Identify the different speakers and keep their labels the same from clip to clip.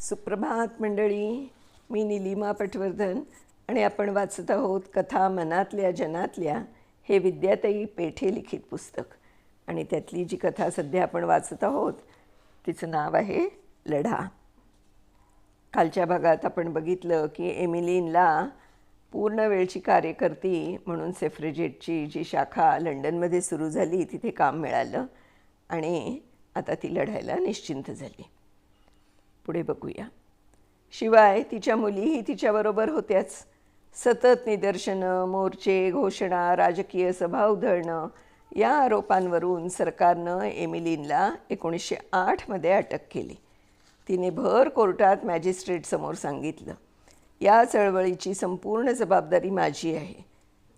Speaker 1: सुप्रभात मंडळी. मी निलिमा पटवर्धन आणि आपण वाचत आहोत कथा मनातल्या जनातल्या हे विद्याताई पेठे लिखित पुस्तक. आणि त्यातली जी कथा सध्या आपण वाचत आहोत तिचं नाव आहे लढा. कालच्या भागात आपण बघितलं की एमिलीनला पूर्ण वेळची कार्यकर्ती म्हणून सेफ्रिजेटची जी शाखा लंडनमध्ये सुरू झाली तिथे काम मिळालं आणि आता ती लढायला निश्चिंत झाली. पुढे बघूया. शिवाय तिच्या मुलीही तिच्याबरोबर होत्याच. सतत निदर्शनं मोर्चे घोषणा राजकीय सभा उधळणं या आरोपांवरून सरकारनं एमिलीनला एकोणीसशे आठमध्ये अटक केली. तिने भर कोर्टात मॅजिस्ट्रेटसमोर सांगितलं या चळवळीची संपूर्ण जबाबदारी माझी आहे.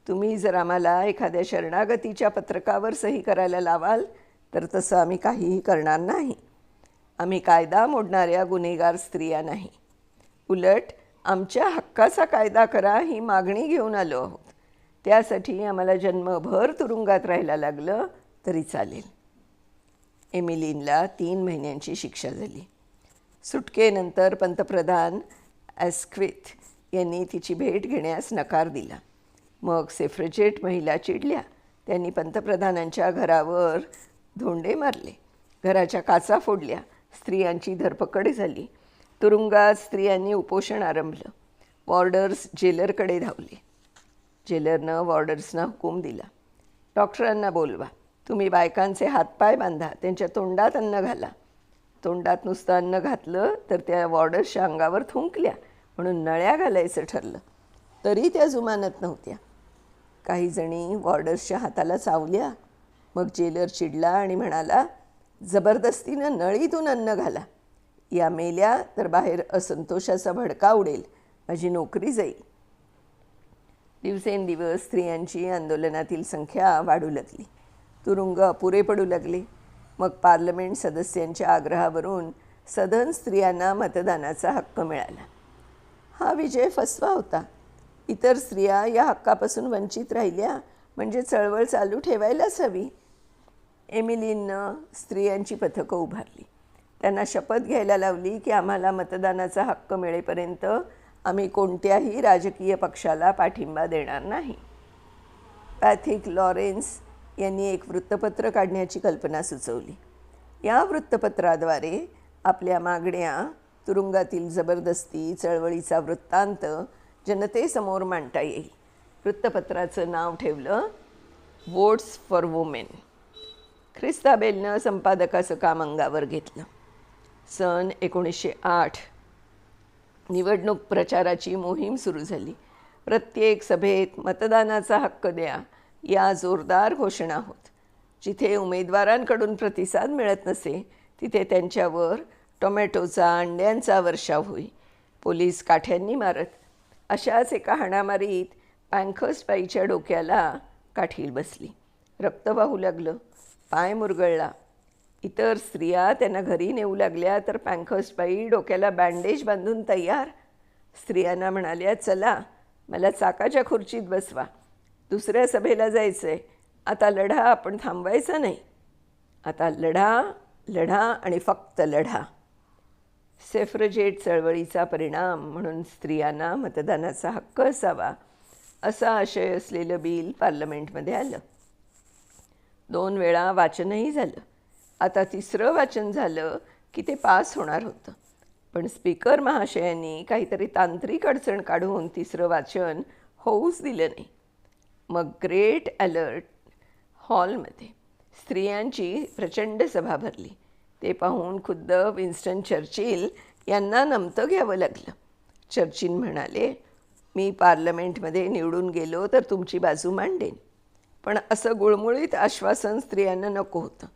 Speaker 1: तुम्ही जर आम्हाला एखाद्या शरणागतीच्या पत्रकावर सही करायला लावाल तर तसं आम्ही काहीही करणार नाही. आम्ही कायदा मोडणाऱ्या गुन्हेगार स्त्रिया नाही. उलट आमच्या हक्काचा कायदा करा ही मागणी घेऊन आलो आहोत. त्यासाठी आम्हाला जन्मभर तुरुंगात राहायला लागलं तरी चालेल. एमिलीनला तीन महिन्यांची शिक्षा झाली. सुटकेनंतर पंतप्रधान ॲस्क्विथ यांनी तिची भेट घेण्यास नकार दिला. मग सेफ्रजेट महिला चिडल्या. त्यांनी पंतप्रधानांच्या घरावर धोंडे मारले. घराच्या काचा फोडल्या. स्त्रियांची धरपकड झाली. तुरुंगात स्त्रियांनी उपोषण आरंभलं. वॉर्डर्स जेलरकडे धावले. जेलरनं वॉर्डर्सना हुकूम दिला. डॉक्टरांना बोलवा. तुम्ही बायकांचे हातपाय बांधा. त्यांच्या तोंडात अन्न घाला. तोंडात नुसतं अन्न घातलं तर त्या वॉर्डर्सच्या अंगावर थुंकल्या. म्हणून नळ्या घालायचं ठरलं. तरी त्या जुमानत नव्हत्या. काही जणी वॉर्डर्सच्या हाताला चावल्या. मग जेलर चिडला आणि म्हणाला जबरदस्तीनं नळीतून अन्न घाला. या मेल्या तर बाहेर असंतोषाचा भडका उडेल. माझी नोकरी जाईल. दिवसेंदिवस स्त्रियांची आंदोलनातील संख्या वाढू लागली तुरुंग अपुरे पडू लागले. मग पार्लमेंट सदस्यांच्या आग्रहावरून सदन स्त्रियांना मतदानाचा हक्क मिळाला. हा विजय फसवा होता. इतर स्त्रिया या हक्कापासून वंचित राहिल्या. म्हणजे चळवळ चालू ठेवायलाच हवी. एमिलीनं स्त्रियांची पथकं उभारली. त्यांना शपथ घ्यायला लावली की आम्हाला मतदानाचा हक्क मिळेपर्यंत आम्ही कोणत्याही राजकीय पक्षाला पाठिंबा देणार नाही. पॅथिक लॉरेन्स यांनी एक वृत्तपत्र काढण्याची कल्पना सुचवली. या वृत्तपत्राद्वारे आपल्या मागण्या तुरुंगातील जबरदस्ती चळवळीचा वृत्तांत जनतेसमोर मांडता येईल. वृत्तपत्राचं नाव ठेवलं वोट्स फॉर वुमेन ख्रिस्ताबेलनं संपादकाचं काम अंगावर घेतलं. सन एकोणीसशे आठ निवडणूक प्रचाराची मोहीम सुरू झाली. प्रत्येक सभेत मतदानाचा हक्क द्या या जोरदार घोषणा होत. जिथे उमेदवारांकडून प्रतिसाद मिळत नसे तिथे त्यांच्यावर टोमॅटोचा अंड्यांचा वर्षाव होई. पोलीस काठ्यांनी मारत अशाच एका हाणामारीत पँखसबाईच्या डोक्याला काठील बसली. रक्त वाहू लागलं. पाय मुरगळला. इतर स्त्रिया त्यांना घरी नेऊ लागल्या तर पँखसबाई डोक्याला बँडेज बांधून तयार. स्त्रियांना म्हणाल्या चला मला चाकाच्या खुर्चीत बसवा. दुसऱ्या सभेला जायचं आहे आता लढा आपण थांबवायचा नाही. आता लढा लढा आणि फक्त लढा. सेफ्रजेट चळवळीचा परिणाम म्हणून स्त्रियांना मतदानाचा हक्क असावा असा आशय असलेलं बिल पार्लमेंटमध्ये आलं. दोन वेळा वाचनही झालं. आता तिसरं वाचन झालं की ते पास होणार होतं. पण स्पीकर महाशयांनी काहीतरी तांत्रिक अडचण काढून तिसरं वाचन होऊच दिलं नाही. मग ग्रेट अलर्ट हॉलमध्ये स्त्रियांची प्रचंड सभा भरली. ते पाहून खुद्द विन्स्टन चर्चिल यांना नमतं घ्यावं लागलं. चर्चिल म्हणाले मी पार्लमेंटमध्ये निवडून गेलो तर तुमची बाजू मांडेन. पण असं गुळमुळीत आश्वासन स्त्रियांना नको होतं.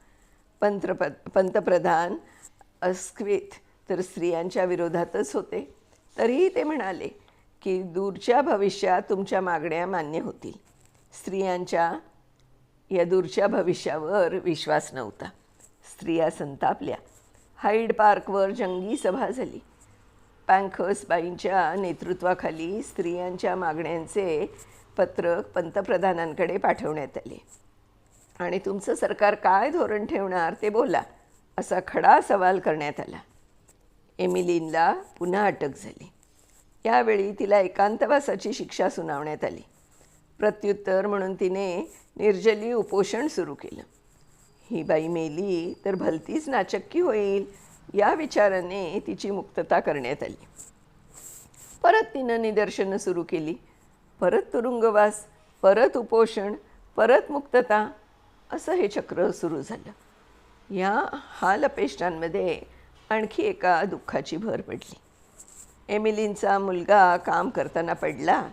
Speaker 1: पंतप पंतप्रधान अस्क्वित तर स्त्रियांच्या विरोधातच होते. तरीही ते म्हणाले की दूरच्या भविष्यात तुमच्या मागण्या मान्य होतील. स्त्रियांच्या या दूरच्या भविष्यावर विश्वास नव्हता. स्त्रिया संतापल्या. हाईड पार्कवर जंगी सभा झाली. पँखसबाईंच्या नेतृत्वाखाली स्त्रियांच्या मागण्यांचे पत्रक पंतप्रधानांकडे पाठवण्यात आले. आणि तुमचं सरकार काय धोरण ठेवणार ते बोला असा खडा सवाल करण्यात आला. एमिलीनला पुन्हा अटक झाली. यावेळी तिला एकांतवासाची शिक्षा सुनावण्यात आली. प्रत्युत्तर म्हणून तिने निर्जली उपोषण सुरू केलं. ही बाई मेली तर भलतीच नाचक्की होईल या विचाराने तिची मुक्तता करण्यात आली. परत तिनं निदर्शनं सुरू केली. परत तुरुंगवास परत उपोषण परत मुक्तता असं हे चक्र सुरू झालं. या हाल अपेष्टांमध्ये आणखी एका दुःखाची भर पडली. एमिलींचा मुलगा काम करताना पडला.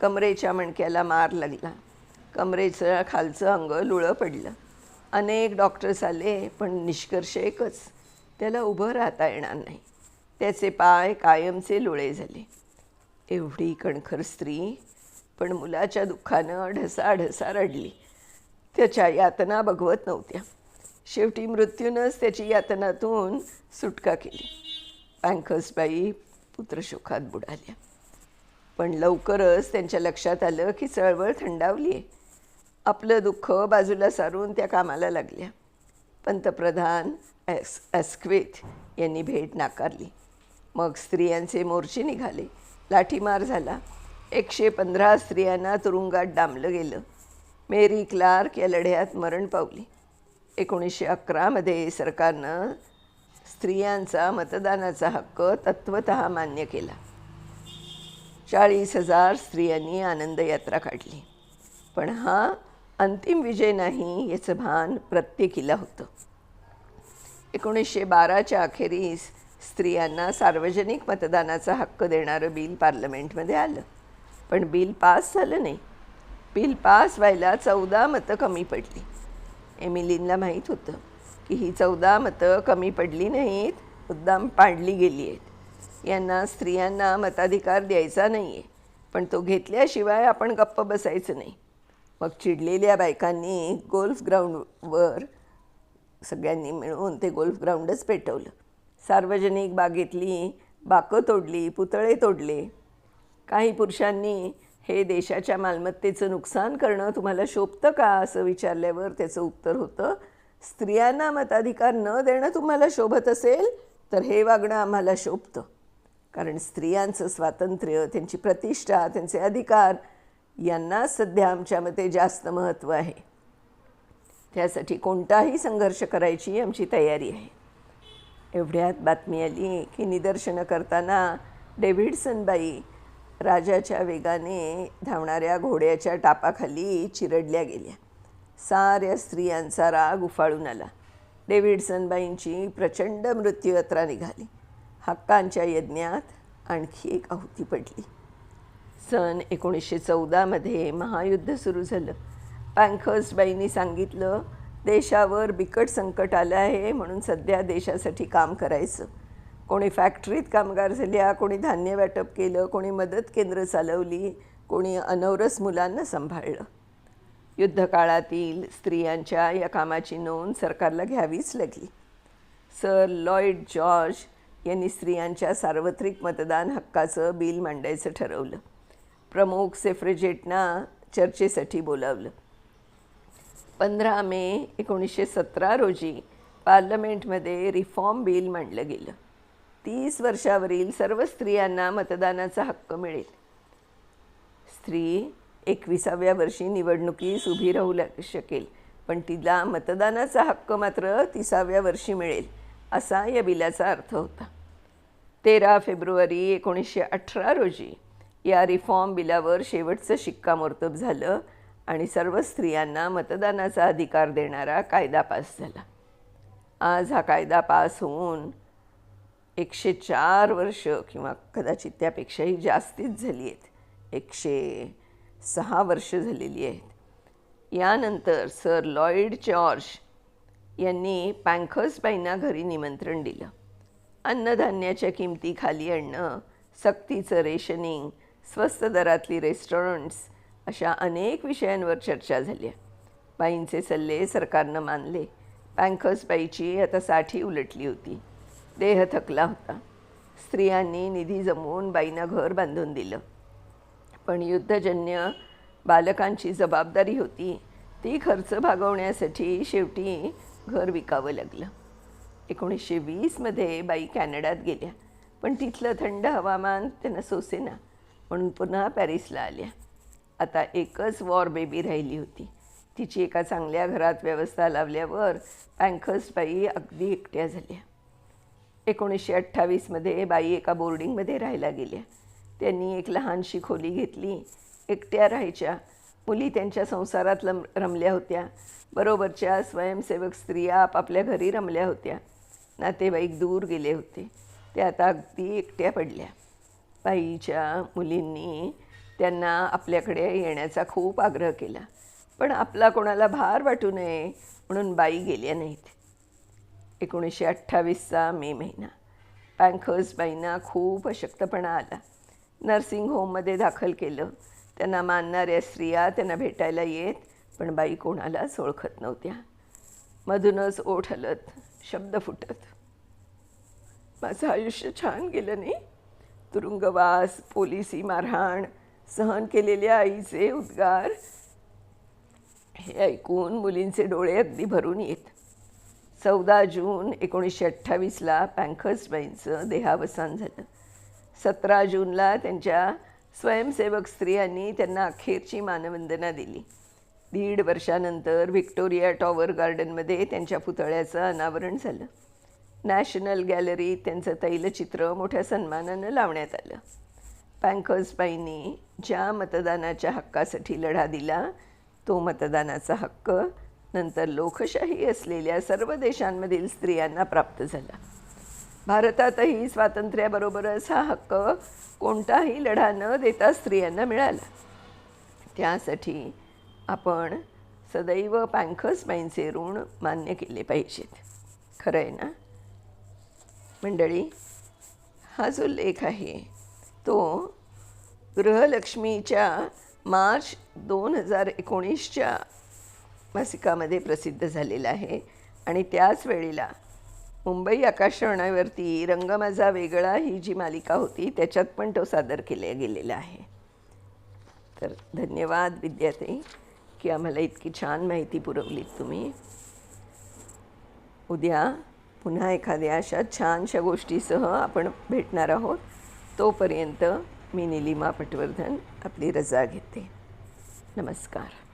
Speaker 1: कमरेच्या मणक्याला मार लागला. कमरेचं खालचं अंग लुळं पडलं. अनेक डॉक्टर्स आले पण निष्कर्ष एकच त्याला उभं राहता येणार नाही. त्याचे पाय कायमचे लुळे झाले. एवढी कणखर स्त्री पण मुलाच्या दुःखानं ढसाढसा रडली. त्याच्या यातना बघवत नव्हत्या. शेवटी मृत्यूनंच त्याची यातनातून सुटका केली. पँखसबाई पुत्रशोकात बुडाल्या. पण लवकरच त्यांच्या लक्षात आलं की चळवळ थंडावली आहे. आपलं दुःख बाजूला सारून त्या कामाला लागल्या. पंतप्रधान एस एस्क्वेथ यांनी भेट नाकारली. मग स्त्रियांचे मोर्चे निघाले. लाठीमार झाला. एकशे पंधरा स्त्रियांना तुरुंगात डांबलं गेलं. मेरी क्लार्क या लढ्यात मरण पावली. एकोणीसशे अकरामध्ये सरकारनं स्त्रियांचा मतदानाचा हक्क तत्वत मान्य केला. चाळीस हजार स्त्रियांनी आनंद यात्रा काढली. पण हा अंतिम विजय नाही याचं भान प्रत्येकीला होतं. एकोणीसशे बाराच्या अखेरीस स्त्रियांना सार्वजनिक मतदानाचा हक्क देणारं बिल पार्लमेंटमध्ये आलं. पण बिल पास झालं नाही. बिल पास व्हायला चौदा मतं कमी पडली. एमिलीनला माहीत होतं की ही चौदा मतं कमी पडली नाहीत मुद्दाम पाडली गेली आहेत. यांना स्त्रियांना मताधिकार द्यायचा नाही आहे पण तो घेतल्याशिवाय आपण गप्प बसायचं नाही. मग चिडलेल्या बायकांनी गोल्फ ग्राउंडवर सगळ्यांनी मिळून ते गोल्फ ग्राउंडच पेटवलं. सार्वजनिक बागेतली बाकं तोडली पुतळे तोडले. काही पुरुषांनी हे देशाच्या मालमत्तेचं नुकसान करणं तुम्हाला शोभतं का असं विचारल्यावर त्याचं उत्तर होतं स्त्रियांना मताधिकार न देणं तुम्हाला शोभत असेल तर हे वागणं आम्हाला शोभतं. कारण स्त्रियांचं स्वातंत्र्य त्यांची प्रतिष्ठा त्यांचे अधिकार यांना सध्या आमच्या मते जास्त महत्त्व आहे. त्यासाठी कोणताही संघर्ष करायची आमची तयारी आहे. एवढ्यात बातमी आली की निदर्शनं करताना डेव्हिडसनबाई राजाच्या वेगाने धावणाऱ्या घोड्याच्या टापाखाली चिरडल्या गेल्या. साऱ्या स्त्रियांचा राग उफाळून आला. डेव्हिडसनबाईंची प्रचंड मृत्यूयात्रा निघाली. हक्कांच्या यज्ञात आणखी एक आहुती पडली. सन एकोणीसशे चौदामध्ये महायुद्ध सुरू झालं. पँखर्सबाईंनी सांगितलं देशावर बिकट संकट आलं आहे म्हणून सध्या देशासाठी काम करायचं. कोणी फॅक्टरीत कामगार झाल्या कोणी धान्य वाटप केलं कोणी मदत केंद्र चालवली कोणी अनवरस मुलांना सांभाळलं. युद्धकाळातील स्त्रियांच्या या कामाची नोंद सरकारला घ्यावीच लागली. सर लॉईड जॉर्ज यांनी स्त्रियांच्या सार्वत्रिक मतदान हक्काचं बिल मांडायचं ठरवलं. प्रमुख सेफ्रिजेटना चर्चेसाठी बोलावलं. पंधरा मे एकोणीसशे सतरा रोजी पार्लमेंटमध्ये रिफॉर्म बिल मांडलं गेलं. तीस वर्षावरील सर्व स्त्रियांना मतदानाचा हक्क मिळेल. स्त्री एकविसाव्या वर्षी निवडणुकीस उभी राहू लाग शकेल पण तिला मतदानाचा हक्क मात्र तिसाव्या वर्षी मिळेल असा या बिलाचा अर्थ होता. तेरा फेब्रुवारी एकोणीसशे अठरा रोजी या रिफॉर्म बिलावर शेवटचं शिक्कामोर्तब झालं. आणि सर्व स्त्रियांना मतदानाचा अधिकार देणारा कायदा पास झाला. आज हा कायदा पास होऊन एकशे चार वर्ष किंवा कदाचित त्यापेक्षाही जास्तीच झाली आहेत. एकशे सहा वर्ष झालेली आहेत. यानंतर सर लॉईड जॉर्ज यांनी पँखर्सबाईंना घरी निमंत्रण दिलं. अन्नधान्याच्या किमती खाली आणणं सक्तीचं रेशनिंग स्वस्त दरातली रेस्टॉरंट्स अशा अनेक विषयांवर चर्चा झाल्या बाईंचे सल्ले सरकारनं मानले. पँखर्सबाईची आता साठी उलटली होती. देह थकला होता. स्त्रियांनी निधी जमवून बाईंना घर बांधून दिलं. पण युद्धजन्य बालकांची जबाबदारी होती. ती खर्च भागवण्यासाठी शेवटी घर विकावं लागलं. एकोणीसशे वीसमध्ये बाई कॅनडात गेल्या. पण तिथलं थंड हवामान त्यांना सोसेना म्हणून पुन्हा पॅरिसला आल्या. आता एकच वॉर बेबी राहिली होती. तिची एका चांगल्या घरात व्यवस्था लावल्यावर पँखसबाई अगदी एकट्या झाल्या. एकोणीसशे अठ्ठावीसमध्ये बाई एका बोर्डिंगमध्ये राहायला गेल्या. त्यांनी एक लहानशी खोली घेतली. एकट्या राहायच्या. मुली त्यांच्या संसारात लम रमल्या होत्या. बरोबरच्या स्वयंसेवक स्त्रिया आपापल्या घरी रमल्या होत्या. नातेवाईक दूर गेले होते. त्या आता अगदी एकट्या पडल्या. बाईच्या मुलींनी त्यांना आपल्याकडे येण्याचा खूप आग्रह केला. पण आपला कोणाला भार वाटू नये म्हणून बाई गेल्या नाहीत. एकोणीसशे अठ्ठावीसचा मे महिना. पँखर्स बाईंना खूप अशक्तपणा आला. नर्सिंग होममध्ये दाखल केलं. त्यांना मानणाऱ्या स्त्रिया त्यांना भेटायला येत पण बाई कोणालाच ओळखत नव्हत्या. मधूनच ओठ हलत शब्द फुटत. माझं आयुष्य छान गेलं नाही. तुरुंगवास पोलिसी मारहाण सहन केलेल्या आईचे उद्गार हे ऐकून मुलींचे डोळे अगदी भरून येत. चौदा जून एकोणीसशे अठ्ठावीसला पँखर्सबाईंचं देहावसान झालं. सतरा जूनला त्यांच्या स्वयंसेवक स्त्रियांनी त्यांना अखेरची मानवंदना दिली. दीड वर्षानंतर व्हिक्टोरिया टॉवर गार्डनमध्ये त्यांच्या पुतळ्याचं अनावरण झालं. नॅशनल गॅलरीत त्यांचं तैलचित्र मोठ्या सन्मानानं लावण्यात आलं. पँकर्सबाईंनी ज्या मतदानाच्या हक्कासाठी लढा दिला तो मतदानाचा हक्क नंतर लोकशाही असलेल्या सर्व देशांमधील स्त्रियांना प्राप्त झाला. भारतातही स्वातंत्र्याबरोबरच हा हक्क कोणताही लढा न देता स्त्रियांना मिळाला. त्यासाठी आपण सदैव पँखर्सबाईंचे ऋण मान्य केले पाहिजेत. खरं आहे ना? मंडळी हा जो लेख आहे. तो गृहलक्ष्मीच्या मार्च दोन हजार एकोणीसच्या मासिकामध्ये प्रसिद्ध झालेला आहे. आणि त्याच वेळेला मुंबई आकाशवाणीवरती रंग माझा वेगळा ही जी मालिका होती त्याच्यात पण तो सादर केला गेलेला आहे. तर धन्यवाद विद्यार्थी की आम्हाला इतकी छान माहिती पुरवलीत तुम्ही. उद्या पुन्हा एखाद्या अशा छानशा गोष्टीसह आपण भेटणार आहोत. तोपर्यंत मी निलिमा पटवर्धन आपली रजा घेते. नमस्कार.